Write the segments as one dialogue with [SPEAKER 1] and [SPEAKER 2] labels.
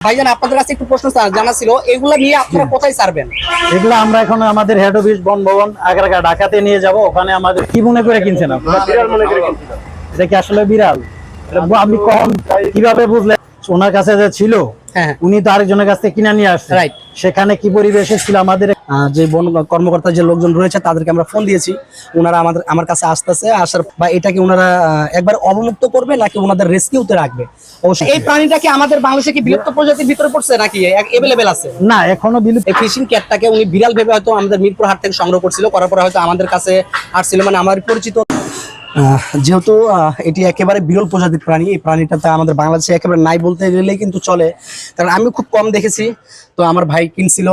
[SPEAKER 1] ভাইজান আপনাদের কাছে একটু প্রশ্ন জানা ছিল এগুলো নিয়ে আপনারা কোথায় ছাড়বেন?
[SPEAKER 2] এগুলো আমরা এখন আমাদের হেড অফিস বন ভবন আগারগা ঢাকাতে নিয়ে যাব। ওখানে আমাদের কি মনে করে কিনছেন আপনারা এটা কি আসলে বিড়াল? এটা বু- আপনি কখন কীভাবে বুঝলেন? ওনার কাছে যে ছিল উনি তো আরেকজনের কাছ থেকে কিনে নিয়ে আসছে।
[SPEAKER 1] Right.
[SPEAKER 2] সেখানে কি পরিবেশে ছিল আমাদের?
[SPEAKER 1] যে বন কর্মকর্তা যে লোকজন রয়েছে তাদেরকে আমরা ফোন দিয়েছি। ওনারা আমাদের আমার কাছে আসতেছে আসার বা এটাকে ওনারা একবার অবমুক্ত করবে নাকি ওনাদের রেস্কিউতে রাখবে? অবশ্যই। এই প্রাণীটা কি আমাদের বাংলাদেশে কি বিলুপ্ত প্রজাতির ভিতরে পড়ছে নাকি এভেলেবেল আছে?
[SPEAKER 2] না এখনও বিলুপ্ত
[SPEAKER 1] এই ফিশিং ক্যাটটাকে উনি বিড়াল ভেবে হয়তো আমাদের মিরপুর হাট থেকে সংগ্রহ করছিল করার পরে হয়তো আমাদের কাছে আসছিল। মানে আমার পরিচিত যেহেতু এটি একেবারে বিরল প্রজাতির প্রাণী এই প্রাণীটাতে আমাদের বাংলাদেশে একেবারে নাই বলতে গেলেই কিন্তু চলে। কারণ আমি খুব কম দেখেছি। তো আমার ভাই কিনছিল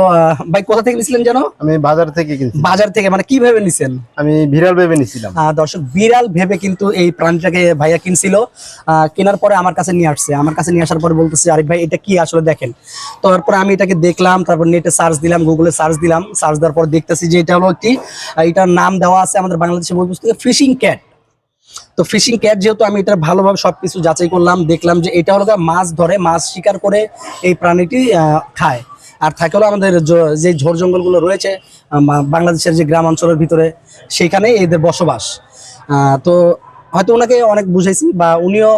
[SPEAKER 1] ভাই কোথা থেকে নিছিলেন জানো
[SPEAKER 3] আমি বাজার থেকে কিনছি
[SPEAKER 1] বাজার থেকে মানে কি ভেবে নিছেন?
[SPEAKER 3] আমি বিড়াল ভেবে নিছিলাম।
[SPEAKER 1] দর্শক বিড়াল ভেবে কিন্তু এই প্রাণীটাকে ভাইয়া কিনছিল। আহ, কেনার পরে আমার কাছে নিয়ে আসছে। আমার কাছে নিয়ে আসার পরে বলতেছে আরে ভাই এটা কি আসলে দেখেন? তো তারপরে আমি এটাকে দেখলাম তারপর নেটে সার্চ দিলাম গুগলে সার্চ দিলাম। সার্চ দেওয়ার পর দেখতেছি যে এটা হলো একটি এটার নাম দেওয়া আছে আমাদের বাংলাদেশে পুস্তকে ফিশিং ক্যাট। তো ফিশিং ক্যাট যেহেতু আমি এটা ভালোভাবে সবকিছু যাচাই করলাম, দেখলাম যে এটা হলো মাছ ধরে, মাছ শিকার করে এই প্রাণীটি খায়। আর থাকে হলো আমাদের যে ঝোড় জঙ্গলগুলো রয়েছে বাংলাদেশের যে গ্রাম অঞ্চলের ভিতরে সেখানে এদের বসবাস। তো হয়তো ওনাকে অনেক বুঝাইছি বা উনিও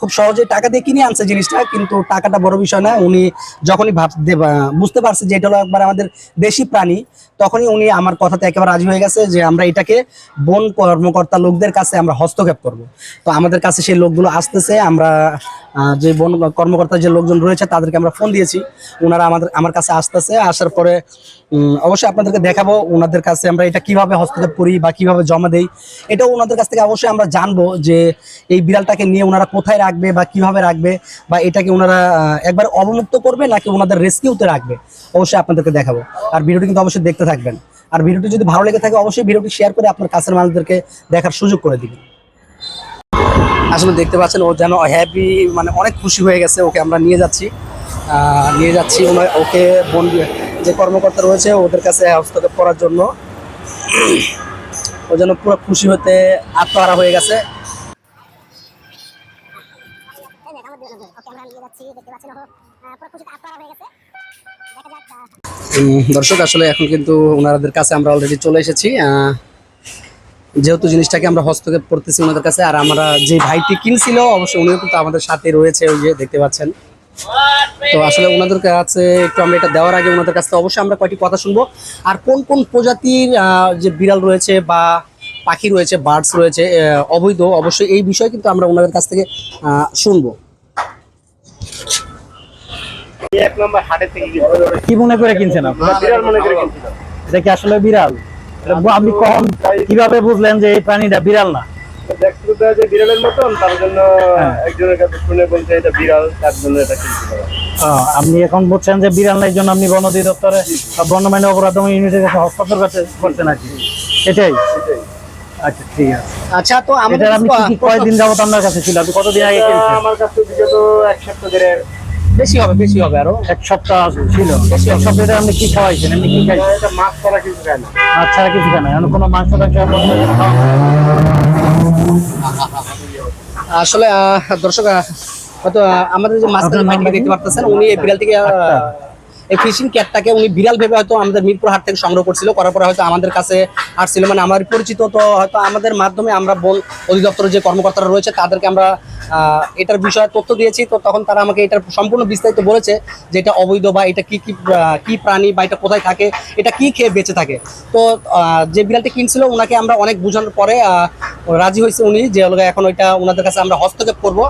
[SPEAKER 1] খুব সহজে টাকা দিয়ে কিনে আনছে জিনিসটা, কিন্তু টাকাটা বড় বিষয় না। উনি যখনই ভাব দে- বা- বুঝতে পারছে যে এটা হলো একবার আমাদের দেশি প্রাণী, তখনই উনি আমার কথাতে একেবারে রাজি হয়ে গেছে যে আমরা এটাকে বন কর্মকর্তা লোকদের কাছে আমরা হস্তক্ষেপ করব। তো আমাদের কাছে সেই লোকগুলো আসতেছে, আমরা যে বন কর্মকর্তা যে লোকজন রয়েছে তাদেরকে আমরা ফোন দিয়েছি। ওনারা আমাদের, আমার কাছে আসতেছে, আসার পরে অবশ্যই আপনাদেরকে দেখাবো ওনাদের কাছে আমরা এটা কীভাবে হস্তক্ষেপ করি বা কীভাবে জমা দেই, এটাও ওনাদের কাছ থেকে অবশ্যই আমরা জানব যে এই বিড়ালটাকে নিয়ে ওনারা কোথায় রাখবে বা কীভাবে রাখবে বা এটাকে ওনারা একবার অবমুক্ত করবে নাকি ওনাদের রেস্কিউতে রাখবে, অবশ্যই আপনাদেরকে দেখাবো। আর ভিডিওটি কিন্তু অবশ্যই দেখতে থাকবেন। আর ভিডিওটি যদি ভালো লেগে থাকে, অবশ্যই ভিডিওটি শেয়ার করে আপনার কাছের মানুষদেরকে দেখার সুযোগ করে দিবেন। আসলে দেখতে পাচ্ছেন, ও যেন হ্যাপি মানে অনেক খুশি হয়ে গেছে, ওকে আমরা নিয়ে যাচ্ছি। নিয়ে যাচ্ছি ওকে বন যে কর্মকর্তা রয়েছে, ওদের কাছে হস্তক্ষেপ করার জন্য। ও যেন পুরো খুশি হতে আত্মহারা হয়ে গেছে। দর্শক, আসলে এখন কিন্তু ওনাদের কাছে আমরা অলরেডি চলে এসেছি। যেহেতু জিনিসটাকে আমরা হস্তক্ষেপ করতেছি ওনাদের কাছে, আর আমরা যে ভাইটি কিনছিল অবশ্যই উনিও কিন্তু আমাদের সাথে রয়েছে, ওই যে দেখতে পাচ্ছেন। তো আসলে ওনাদের কাছে একটু আমরা এটা দেওয়ার আগে ওনাদের কাছে অবশ্যই আমরা কয়টি কথা শুনব। আর কোন কোন প্রজাতির আহ, যে বিড়াল রয়েছে বা পাখি রয়েছে বার্ডস রয়েছে অবৈধ অবশ্যই এই বিষয়ে কিন্তু আমরা ওনাদের কাছ থেকে আহ, শুনব।
[SPEAKER 3] এক নম্বর
[SPEAKER 2] কি মনে করে কিনছেন আপনারা
[SPEAKER 3] বিড়াল মনে করে কিনছিলাম
[SPEAKER 2] এটা কি আসলে বিড়াল? আপনি কখন কীভাবে বুঝলেন যে এই প্রাণীটা বিড়াল না?
[SPEAKER 3] দেখতে তো যে বিড়ালের মতন তার জন্য একজনের কাছে শুনে বলছে এটা বিড়াল তার জন্য এটা কিনছিলাম
[SPEAKER 2] আহ, আপনি এখন বলছেন যে বিড়াল নাই জন্য আপনি বন অধিদপ্তরে বন্যমান্য অপরাধ ইউনিটের কাছে হস্তান্তর করতে করছেন আর কি। এটাই? আচ্ছা ঠিক আছে।
[SPEAKER 1] আচ্ছা তো আমাদের
[SPEAKER 2] কয়েকদিন আপনি কয়দিন যাবত আপনার কাছে ছিল? আপনি কতদিন আগে
[SPEAKER 3] আমার কাছে বিগত এক সপ্তাহ ধরে
[SPEAKER 1] বেশি হবে বেশি হবে আরও।
[SPEAKER 2] এক সপ্তাহ ছিল। এক সপ্তাহে আপনি কি খাওয়াইছেন? আপনি কি খাইছেন?
[SPEAKER 3] মাছ ছাড়া কিছু খায় না।
[SPEAKER 2] মাছ ছাড়া কিছু খায় না। কোনো মাংস টাংস
[SPEAKER 1] আসলে আহ, দর্শক হয়তো আমাদের যে ভাইটিকে দেখতে পারতেছেন উনি এপ্রিল বিড়াল থেকে এই ফিশিং ক্যাটটাকে উনি বিড়াল ভেবে হয়তো আমাদের মিরপুর হাট থেকে সংগ্রহ করছিল, করার পরে হয়তো আমাদের কাছে আসছিল। মানে আমার পরিচিত তো হয়তো আমাদের মাধ্যমে আমরা বন অধিদপ্তরের যে কর্মকর্তারা রয়েছে, তাদেরকে আমরা এটার বিষয়ে তথ্য দিয়েছি। তো তখন তারা আমাকে এটার সম্পূর্ণ বিস্তারিত বলেছে যে এটা অবৈধ বা এটা কি কি প্রাণী বা এটা কোথায় থাকে, এটা কি খেয়ে বেঁচে থাকে। তো যে বিড়ালটি কিনছিল ওনাকে আমরা অনেক বোঝানোর পরে রাজি হয়েছে উনি যে হলো এখন ওইটা ওনাদের কাছে আমরা হস্তক্ষেপ করব।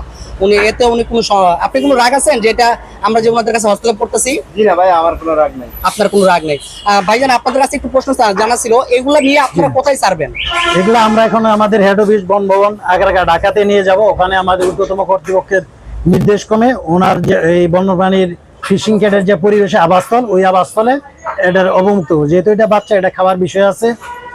[SPEAKER 1] উনি এতে উনি কোনো আপনি কোনো রাগ আছেন যে এটা আমরা যে ওনাদের কাছে হস্তক্ষেপ করতেছি?
[SPEAKER 3] জি না ভাই আমার কোনো রাগ নাই।
[SPEAKER 1] আপনার কোনো রাগ নেই। ভাইজান আপনাদের কাছে একটু প্রশ্ন জানা ছিল এগুলো নিয়ে আপনারা কোথায় ছাড়বেন?
[SPEAKER 2] এগুলো আমরা এখন আমাদের হেড অফিস বন ভবন আগারগা ঢাকাতে নিয়ে যাব। ওখানে আমাদের ঊর্ধ্বতম কর্তৃপক্ষের নির্দেশ ক্রমে ওনার যে এই বন্যপ্রাণীর ফিশিং ক্যাটের যে পরিবেশে আবাসস্থল ওই আবাসস্থলে এটার অবমুক্ত। যেহেতু এটা বাচ্চা এটা খাওয়ার বিষয় আছে।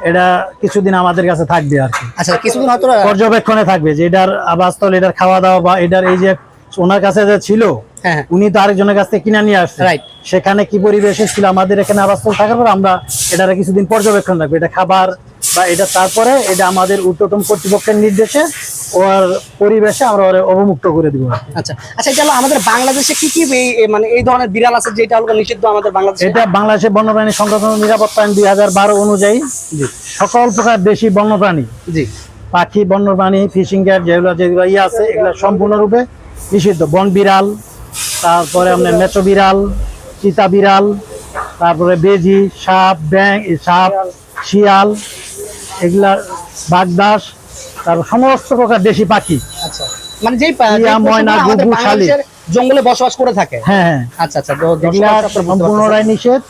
[SPEAKER 2] এটা কিছুদিন আমাদের কাছে থাকবে আর কি।
[SPEAKER 1] আচ্ছা কিছুদিন হয়তো
[SPEAKER 2] পর্যবেক্ষণে থাকবে যে এটার আবাসস্থল এটার খাওয়া দাওয়া বা এটার এই যে ওনার কাছে যে ছিল
[SPEAKER 1] হ্যাঁ হ্যাঁ।
[SPEAKER 2] উনি তো আরেকজনের কাছ থেকে কিনে নিয়ে আসছে।
[SPEAKER 1] রাইট
[SPEAKER 2] সেখানে কি পরিবেশে ছিল আমাদের এখানে আবাসস্থল থাকার পর আমরা এটার কিছুদিন পর্যবেক্ষণ রাখব। এটা খাবার বা এটা তারপরে এটা আমাদের উত্তরতম কর্তৃপক্ষের নির্দেশে ওর পরিবেশে আমরা ওরে অবমুক্ত করে দিব।
[SPEAKER 1] আচ্ছা আচ্ছা এটা আমাদের বাংলাদেশে কি কি মানে এই ধরনের বিড়াল আছে যেটা হলো নিষিদ্ধ আমাদের বাংলাদেশে?
[SPEAKER 2] এটা বাংলাদেশের বন্যপ্রাণী সংরক্ষণ নিরাপত্তা আইন দুই হাজার বারো অনুযায়ী সকল প্রকার দেশি বন্যপ্রাণী
[SPEAKER 1] জি।
[SPEAKER 2] পাখি বন্যপ্রাণী ফিশিং ক্যাট যেগুলো যেগুলো ইয়ে আছে এগুলো সম্পূর্ণরূপে নিষিদ্ধ। বন বিড়াল তারপরে আপনার মেচো বিড়াল চিতা বিড়াল তারপরে বেজি সাপ ব্যাং সাপ শিয়াল এগুলা বাগদাস তারপর সমস্ত প্রকার দেশি পাখি।
[SPEAKER 1] আচ্ছা। মানে যেই
[SPEAKER 2] ময়না,
[SPEAKER 1] জঙ্গলে বসবাস করে থাকে।
[SPEAKER 2] হ্যাঁ হ্যাঁ।
[SPEAKER 1] আচ্ছা আচ্ছা।
[SPEAKER 2] সম্পূর্ণরাই নিষেধ।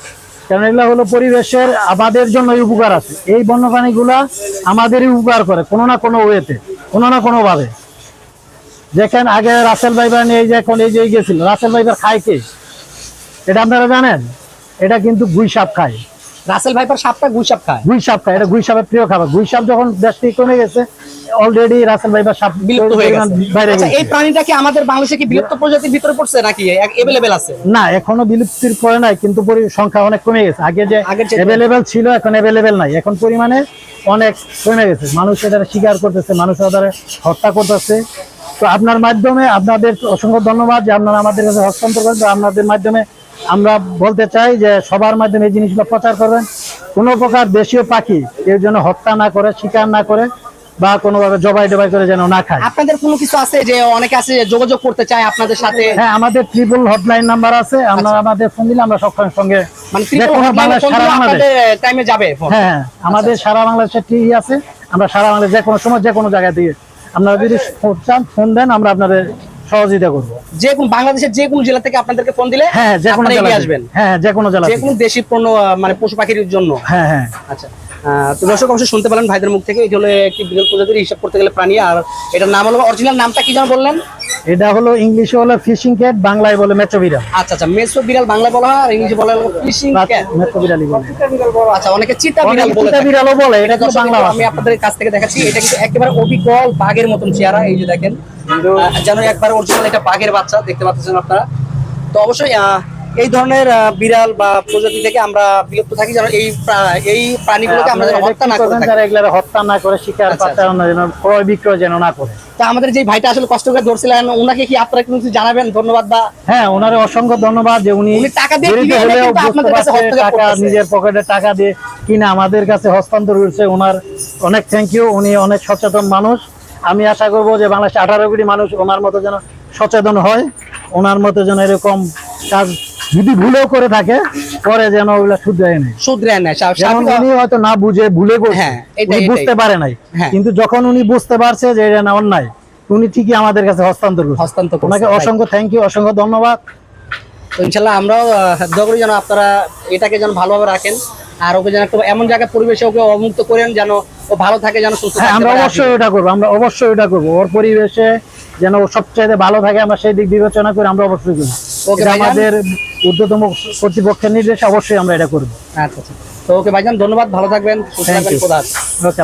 [SPEAKER 2] কারণ এগুলা হলো পরিবেশের আমাদের জন্য উপকার আছে। এই বন্যপ্রাণীগুলা আমাদেরই উপকার করে কোনো না কোনো ওয়েতে কোনো না কোনো ভাবে যেখান আগে রাসেল ভাইবার নিয়ে এই যে এখন এই যে গেছিল রাসেল ভাইবার খায় কে? এটা আপনারা জানেন? এটা কিন্তু গুই সাপ খায়।
[SPEAKER 1] রাসেল ভাইপার সাপটা গুইসাপ খায়।
[SPEAKER 2] গুই সাপ খায় এটা গুই সাপের প্রিয় খাবার। গুই সাপ যখন দেশ থেকে কমে গেছে অলরেডি রাসেল ভাইবার সাপ
[SPEAKER 1] বিলুপ্ত হয়ে গেছে। আচ্ছা এই প্রাণীটা কি আমাদের বাংলাদেশে কি বিলুপ্ত প্রজাতির ভিতরে পড়ছে নাকি এভেলেবেল আছে?
[SPEAKER 2] না এখনও বিলুপ্তির পরে নাই কিন্তু সংখ্যা অনেক কমে গেছে। আগে যে
[SPEAKER 1] চেয়ে-
[SPEAKER 2] ছিল এখন অ্যাভেলেবেল নাই। এখন পরিমাণে অনেক কমে গেছে। মানুষ এটা স্বীকার করতেছে মানুষ তাদের হত্যা করতেছে। তো আপনার মাধ্যমে আপনাদের অসংখ্য ধন্যবাদ যে আপনারা আমাদের কাছে হস্তান্তর করেন। আপনাদের মাধ্যমে আমরা বলতে চাই যে সবার মাধ্যমে এই জিনিসগুলো প্রচার করবেন। কোনো প্রকার দেশীয় পাখি কেউ যেন হত্যা না করে শিকার না করে বা কোনোভাবে জবাই ডবাই করে যেন না খায়।
[SPEAKER 1] আপনাদের কোনো কিছু আছে যে অনেকে আছে যে যোগাযোগ করতে চায় আপনাদের সাথে?
[SPEAKER 2] হ্যাঁ আমাদের ট্রিপল হটলাইন নাম্বার আছে। আপনারা আমাদের ফোন দিলে আমরা সঙ্গে সঙ্গে
[SPEAKER 1] মানে
[SPEAKER 2] হ্যাঁ হ্যাঁ আমাদের সারা বাংলাদেশের টিভি আছে। আমরা সারা বাংলাদেশ যে কোনো সময় যে কোনো জায়গায় দিয়ে। আপনারা যদি ফোন চান ফোন দেন আমরা আপনাদের সহযোগিতা করব।
[SPEAKER 1] যে কোন বাংলাদেশের যে কোনো জেলা থেকে আপনাদেরকে ফোন দিলে
[SPEAKER 2] হ্যাঁ যে কোনো জেলা
[SPEAKER 1] আসবেন।
[SPEAKER 2] হ্যাঁ যে কোনো জেলা
[SPEAKER 1] যে কোনো দেশি পণ্য মানে পশু পাখির জন্য।
[SPEAKER 2] হ্যাঁ হ্যাঁ।
[SPEAKER 1] আচ্ছা আহ, তো দর্শক অবশ্যই শুনতে পেলেন ভাইদের মুখ থেকে। এটা হলো একটি বিরল প্রজাতির হিসাব করতে গেলে প্রাণী। আর এটার নাম হলো অরিজিনাল নামটা কি যেন বললেন?
[SPEAKER 2] এটা হলো ইংলিশে হলো ফিশিং ক্যাট বাংলায় বলে মেচো বিড়াল।
[SPEAKER 1] আচ্ছা আচ্ছা মেচো বিড়াল বাংলায় বলা হয় আর ইংলিশে বলে হলো ফিশিং ক্যাট
[SPEAKER 2] মেচো বিড়ালই বলে।
[SPEAKER 1] আচ্ছা অনেকে চিতা বিড়াল বলে।
[SPEAKER 2] চিতা বিড়ালও বলে এটা তো বাংলা
[SPEAKER 1] আমি আপনাদের কাছ থেকে দেখাচ্ছি এটা কিন্তু একেবারে অবিকল বাঘের মতন চেহারা এই যে দেখেন। যেন একবার অরিজিনাল এটা বাঘের বাচ্চা দেখতে পাচ্ছেন আপনারা। তো অবশ্যই এই ধরনের বিড়াল বা প্রজাতি থেকে আমরা বিলুপ্ত থাকি যেন এই এই প্রাণীগুলোকে আমরা হত্যা না করে
[SPEAKER 2] যারা এগুলা হত্যা না করে শিকার
[SPEAKER 1] আচ্ছা,
[SPEAKER 2] যেন ক্রয় বিক্রয় যেন না করে।
[SPEAKER 1] তা আমাদের যে ভাইটা আসলে কষ্ট করে ধরছিলেন ওনাকে কি আপনারা কিছু জানাবেন? ধন্যবাদ বা
[SPEAKER 2] হ্যাঁ ওনার অসংখ্য ধন্যবাদ যে উনি
[SPEAKER 1] টাকা দিয়ে
[SPEAKER 2] টাকা নিজের পকেটে টাকা দিয়ে কিনে আমাদের কাছে হস্তান্তর করেছে ওনার অনেক থ্যাংক ইউ উনি অনেক সচেতন মানুষ। আমি আশা করব যে বাংলাদেশে আঠারো কোটি মানুষ ওনার মতো যেন সচেতন হয় ওনার মতো যেন এরকম কাজ যদি ভুলেও করে থাকে পরে যেন ওগুলা শুধরায়
[SPEAKER 1] শুধরে নেয়
[SPEAKER 2] যেমন
[SPEAKER 1] স্বাভাবিক-
[SPEAKER 2] উনি হয়তো না বুঝে ভুলে
[SPEAKER 1] হ্যাঁ।
[SPEAKER 2] বুঝতে পারে নাই।
[SPEAKER 1] হ্যাঁ।
[SPEAKER 2] কিন্তু যখন উনি বুঝতে পারছে যে এটা না অন্যায় উনি ঠিকই আমাদের কাছে হস্তান্তর করছে।
[SPEAKER 1] হস্তান্তর
[SPEAKER 2] ওনাকে অসংখ্য থ্যাংক ইউ অসংখ্য ধন্যবাদ।
[SPEAKER 1] ইনশাল্লাহ আমরাও দোয়া যেন আপনারা এটাকে যেন ভালোভাবে রাখেন আর ওকে যেন একটু এমন জায়গায় পরিবেশে ওকে অমুক্ত করেন যেন ও ভালো থাকে যেন সুস্থ
[SPEAKER 2] হ্যাঁ আমরা অবশ্যই ওটা করব আমরা অবশ্যই ওটা করব। ওর পরিবেশে যেন ও সবচাইতে ভালো থাকে আমরা সেই দিক বিবেচনা করে আমরা অবশ্যই করব। এটা। আমাদের ঊর্ধ্বতম কর্তৃপক্ষের নির্দেশে অবশ্যই আমরা এটা করব
[SPEAKER 1] আচ্ছা আচ্ছা তো ওকে ভাইজান ধন্যবাদ ভালো থাকবেন।
[SPEAKER 2] ওকে।